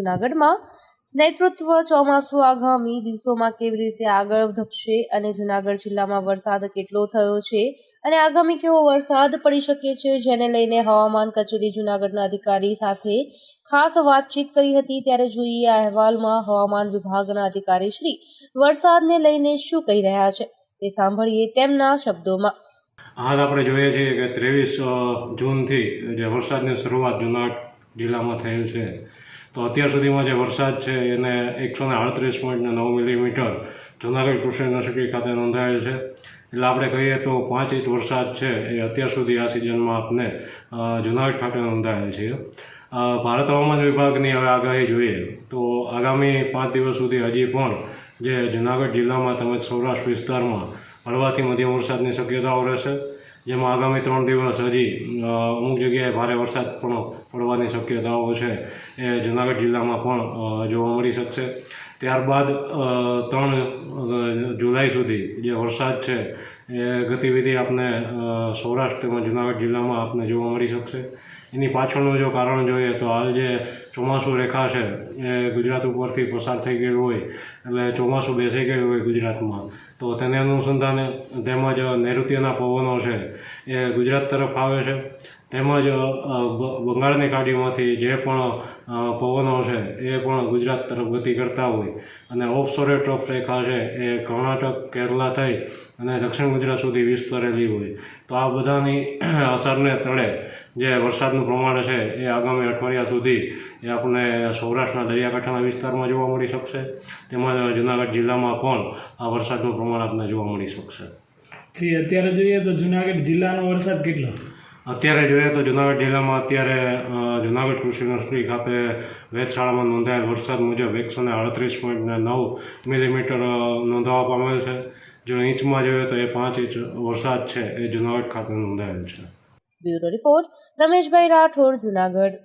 જૂનાગઢમાં. નેતૃત્વ ચોમાસું આગામી દિવસોમાં કેવી રીતે આગળ ધપશે અને જૂનાગઢ જિલ્લામાં વરસાદ કેટલો થયો છે અને આગામી કેવો વરસાદ પડી શકે છે જેને લઈને હવામાન કચેરી જૂનાગઢના અધિકારી સાથે ખાસ વાતચીત કરી હતી. ત્યારે જોઈએ આ અહેવાલમાં હવામાન વિભાગના અધિકારી શ્રી વરસાદને લઈને શું કહી રહ્યા છે તે સાંભળીએ તેમના શબ્દોમાં. હાલ આપણે જોઈએ છીએ કે ત્રેવીસ જૂનથી જે વરસાદની શરૂઆત જૂનાગઢ જિલ્લામાં થયેલ છે. તો અત્યાર સુધીમાં જે વરસાદ છે એને એકસો ને આડત્રીસ પોઈન્ટ નવ મિલીમીટર જુનાગઢ કૃષિ યુનિવર્સિટી ખાતે નોંધાયેલ છે. એટલે આપણે કહીએ તો પાંચ ઇંચ વરસાદ છે એ અત્યાર સુધી આ સિઝનમાં આપને જૂનાગઢ ખાતે નોંધાયેલ છે. ભારત હવામાન વિભાગની હવે આગાહી જોઈએ તો આગામી પાંચ દિવસ સુધી હજી પણ જે જુનાગઢ જિલ્લામાં તેમજ સૌરાષ્ટ્ર વિસ્તારમાં હળવાથી મધ્યમ વરસાદની શક્યતાઓ રહેશે. જેમાં આગામી ત્રણ દિવસ હજી અમુક જગ્યાએ ભારે વરસાદ પણ પડવાની શક્યતાઓ છે એ જુનાગઢ જિલ્લામાં પણ જોવા મળી શકશે. ત્યારબાદ ત્રણ જુલાઈ સુધી જે વરસાદ છે એ ગતિવિધિ આપને સૌરાષ્ટ્ર તેમજ જુનાગઢ જિલ્લામાં આપને જોવા મળી શકશે. એની પાછળનું જો કારણ જોઈએ તો હાલ જે ચોમાસું રેખા છે, એ ગુજરાત ઉપરથી પસાર થઈ ગયું હોય, એટલે ચોમાસું બેસી ગયું હોય ગુજરાતમાં, તો તેને અનુસંધાને તેમજ નૈઋત્યના પવનો છે, એ ગુજરાત તરફ આવે છે. તેમજ બંગાળની ખાડીમાંથી જે પણ પવનો છે, એ પણ ગુજરાત તરફ ગતિ કરતા હોય. અને ઓફશોરે ટ્રફ રેખા છે, એ કર્ણાટક, કેરલા થઈ અને દક્ષિણ ગુજરાત સુધી વિસ્તરેલી હોય. તો આ બધાની અસરને તળે જે વરસાદનું પ્રમાણ છે, એ આગામી અઠવાડિયા સુધી એ આપણને સૌરાષ્ટ્રના દરિયાકાંઠાના વિસ્તારમાં જોવા મળી શકશે. તેમજ, જુનાગઢ જિલ્લામાં પણ આ વરસાદનું પ્રમાણ આપણને જોવા મળી શકશે. અત્યારે જોઈએ તો જુનાગઢ જિલ્લાનો વરસાદ કેટલો? અત્યારે જોઈએ તો જુનાગઢ જિલ્લામાં અત્યારે જુનાગઢ કૃષિ યુનિવર્સિટી ખાતે વેધશાળામાં નોંધાયેલ વરસાદ મુજબ એકસો ને અડત્રીસ પોઈન્ટ નવ મિલીમીટર નોંધાવા પામેલ છે. જો ઇંચમાં જોઈએ તો એ પાંચ ઇંચ વરસાદ છે, એ જુનાગઢ ખાતે નોંધાયેલ છે. Bureau report, Rameshbhai Rathod, Junagadh.